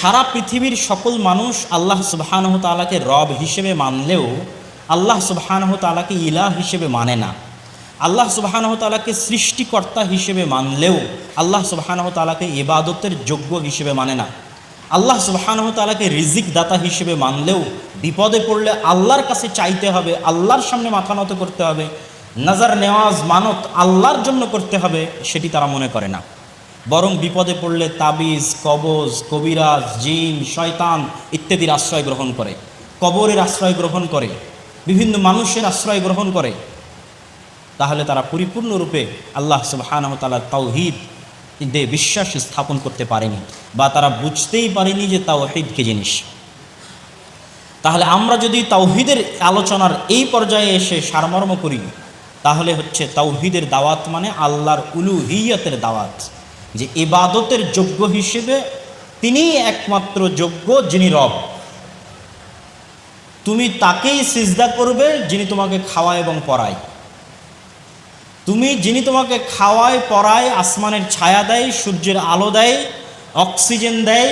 সারা পৃথিবীর সকল মানুষ আল্লাহ সুবাহানহ তালাকে রব হিসেবে মানলেও আল্লাহ সুবাহানহ তালাকে ইলাহ হিসেবে মানে না। আল্লাহ সুবাহানহ তালাকে সৃষ্টিকর্তা হিসেবে মানলেও আল্লাহ সুবাহানহ তালাকে ইবাদতের যোগ্য হিসেবে মানে না। আল্লাহ সুবাহানহ তালাকে রিজিক দাতা হিসেবে মানলেও বিপদে পড়লে আল্লাহর কাছে চাইতে হবে, আল্লাহর সামনে মাথা নত করতে হবে, নাজার নেওয়াজ মানত আল্লাহর জন্য করতে হবে, সেটি তারা মনে করে না। বরং বিপদে পড়লে তাবিজ, কবজ, কবিরাজ, জিন, শয়তান ইত্যাদির আশ্রয় গ্রহণ করে। কবরের আশ্রয় গ্রহণ করে, বিভিন্ন মানুষের আশ্রয় গ্রহণ করে। তাহলে তারা পরিপূর্ণরূপে আল্লাহ সুবাহানহ তালার তাওহিদ দে বিশ্বাস স্থাপন করতে পারেনি বা তারা বুঝতেই পারেনি যে তাওহিদ কে জিনিস। তাহলে আমরা যদি তাওহিদের আলোচনার এই পর্যায়ে এসে সারমর্ম করি, তাহলে হচ্ছে তাওহিদের দাওয়াত মানে আল্লাহর উলুহিয়তের দাওয়াত। যে ইবাদতের যোগ্য হিসেবে তিনিই একমাত্র যোগ্য যিনি রব। তুমি তাকেই সিজদা করবে যিনি তোমাকে খাওয়ায় এবং পড়ায় তুমি যিনি তোমাকে খাওয়ায় পড়ায় আসমানের ছায়া দেয়, সূর্যের আলো দেয়, অক্সিজেন দেয়,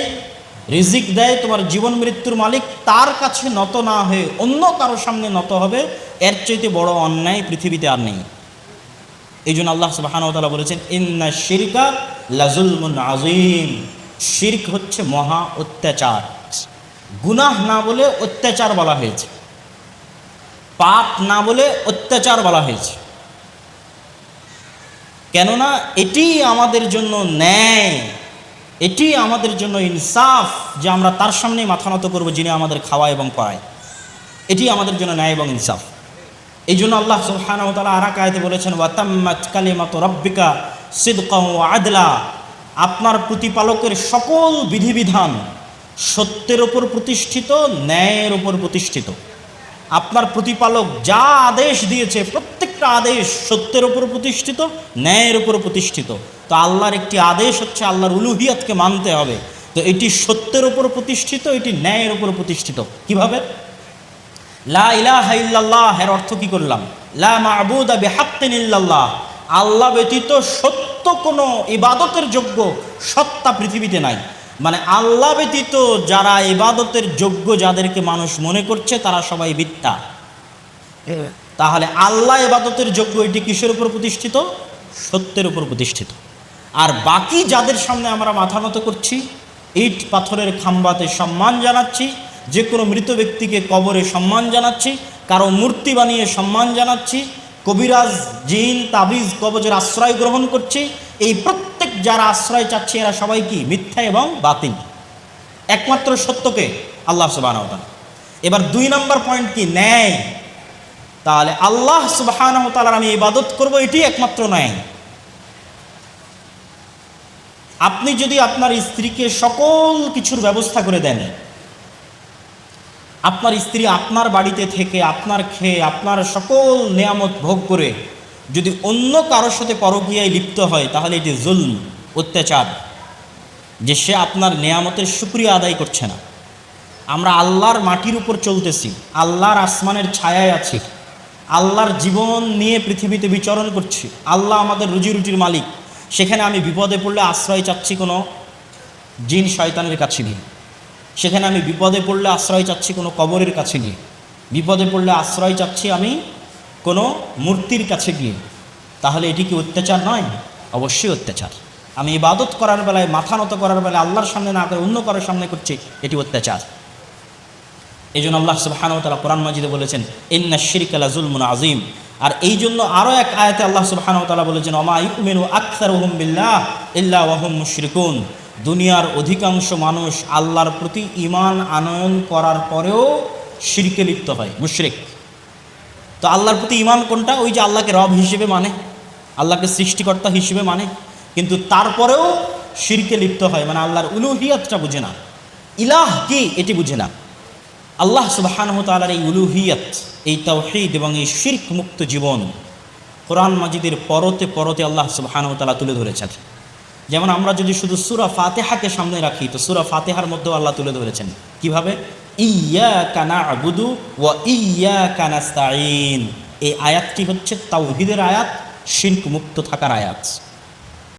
রিজিক দেয়, তোমার জীবন মৃত্যুর মালিক, তার কাছে নত না হয়ে অন্য কারও সামনে নত হবে, এর চাইতে বড় অন্যায় পৃথিবীতে আর নেই। এই জন্য আল্লাহ সুবাহানতালা বলেছেন, ইন্না শিরকা লাজুলমুন আজিম শির্ক হচ্ছে মহা অত্যাচার। গুনাহ না বলে অত্যাচার বলা হয়েছে। পাপ না বলে অত্যাচার বলা হয়েছে। কেননা এটি আমাদের জন্য ন্যায়। এটি আমাদের জন্য ইনসাফ যে আমরা তার সামনে মাথা নত করব যিনি আমাদের খাওয়া এবং পড়ায়। এটি আমাদের জন্য ন্যায় এবং ইনসাফ। এই জন্য আল্লাহ সুবহানাহু আরাক আয়তে বলেছেন ওয়াতাম্মাত কালিমাতু রাব্বিকা আদলা, আপনার প্রতিপালকের সকল বিধিবিধান সত্যের ওপর প্রতিষ্ঠিত, ন্যায়ের ওপর প্রতিষ্ঠিত। আপনার প্রতিপালক যা আদেশ দিয়েছে, প্রত্যেকটা আদেশ সত্যের ওপর প্রতিষ্ঠিত, ন্যায়ের ওপর প্রতিষ্ঠিত। তো আল্লাহর একটি আদেশ হচ্ছে আল্লাহর উলুহিয়াতকে মানতে হবে। তো এটি সত্যের ওপর প্রতিষ্ঠিত, এটি ন্যায়ের ওপর প্রতিষ্ঠিত। কীভাবে? লা ইলাহা ইল্লাল্লাহ এর অর্থ কি করলাম? লা মাবুদা বিহাক্কিন ইল্লাল্লাহ। আল্লাহ ব্যতীত সত্য কোনো ইবাদতের যোগ্য সত্তা পৃথিবীতে নাই। মানে আল্লাহ ব্যতীত যারা ইবাদতের যোগ্য যাদেরকে মানুষ মনে করছে তারা সবাই মিথ্যা। তাহলে আল্লাহ ইবাদতের যোগ্য এটি কিসের উপর প্রতিষ্ঠিত? সত্যের উপর প্রতিষ্ঠিত। আর বাকি যাদের সামনে আমরা মাথা নত করছি ইট পাথরের খাম্বাতে সম্মান জানাচ্ছি যে কোনো মৃত ব্যক্তিকে কবরে সম্মান জানাচ্ছি কারও মূর্তি বানিয়ে সম্মান জানাচ্ছি কবিরাজ, জিন, তাবিজ কবজের আশ্রয় গ্রহণ করছে। এই প্রত্যেক যারা আশ্রয় চাচ্ছে, এরা সবাই কি? মিথ্যা এবং বাতিল। একমাত্র সত্যকে আল্লাহ সুবাহ এবার দুই নম্বর পয়েন্ট কি? ন্যায়। তাহলে আল্লাহ সুবাহ আমি ইবাদত করব, এটি একমাত্র ন্যায়। আপনি যদি আপনার স্ত্রীকে সকল কিছুর ব্যবস্থা করে দেন আপনার স্ত্রী আপনার বাড়িতে থেকে আপনার খেয়ে আপনার সকল নিয়ামত ভোগ করে যদি অন্য কারোর সাথে পরকীয়ায় লিপ্ত হয়, তাহলে এটি জুলম, অত্যাচার, যে সে আপনার নেয়ামতের সুক্রিয়া আদায় করছে না। আমরা আল্লাহর মাটির উপর চলতেছি, আল্লাহর আসমানের ছায়ায় আছি, আল্লাহর জীবন নিয়ে পৃথিবীতে বিচরণ করছি, আল্লাহ আমাদের রুজি রুটির মালিক, সেখানে আমি বিপদে পড়লে আশ্রয় চাচ্ছি কোনো জিন শয়তানের কাছে গিয়ে। সেখানে আমি বিপদে পড়লে আশ্রয় চাচ্ছি কোনো কবরের কাছে গিয়ে। বিপদে পড়লে আশ্রয় চাচ্ছি আমি কোনো মূর্তির কাছে গিয়ে। তাহলে এটি কি অত্যাচার নয়? অবশ্যই অত্যাচার। আমি ইবাদত করার বেলায়, মাথা নত করার বেলায়, আল্লাহর সামনে না করে অন্য কারোর সামনে করছি, এটি অত্যাচার। এই জন্য আল্লাহ সুবাহানতালা কোরআন মাজিদে বলেছেন, ইন্না শিরিক আলা জুলমুন আজিম আর এই জন্য আরও এক আয়াতে আল্লাহ সুবাহানতালা বলেছেন অমা ইকুমেনু আখতার ওহম বিল্লাহ ইল্লা ওহম মুশরিকুন। দুনিয়ার অধিকাংশ মানুষ আল্লাহর প্রতি ইমান আনয়ন করার পরেও শিরকে লিপ্ত হয়, মুশরিক। তো আল্লাহর প্রতি ইমান কোনটা? ওই যে আল্লাহকে রব হিসেবে মানে আল্লাহকে সৃষ্টিকর্তা হিসেবে মানে। কিন্তু তারপরেও শিরকে লিপ্ত হয় মানে আল্লাহর উলুহিয়াতটা বুঝে না। ইলাহ কি? এটি বুঝে না। আল্লাহ সুবাহানহ তালার এই উলুহিয়াত, এই তাওহিদ এবং এই শির্ক মুক্ত জীবন কোরআন মাজিদের পরতে পরতে আল্লাহ সুবাহানহ তালা তুলে ধরেছেন। যেমন আমরা যদি শুধু সুরা ফাতেহাকে সামনে রাখি, তো সুরা ফাতেহার মধ্যেও আল্লাহ তুলে ধরেছেন। কীভাবে? ইয়া কানা আবুদু ও ইয়া কানাস্তাইন এই আয়াতটি হচ্ছে তাওহিদের আয়াত শিল্প মুক্ত থাকার আয়াত।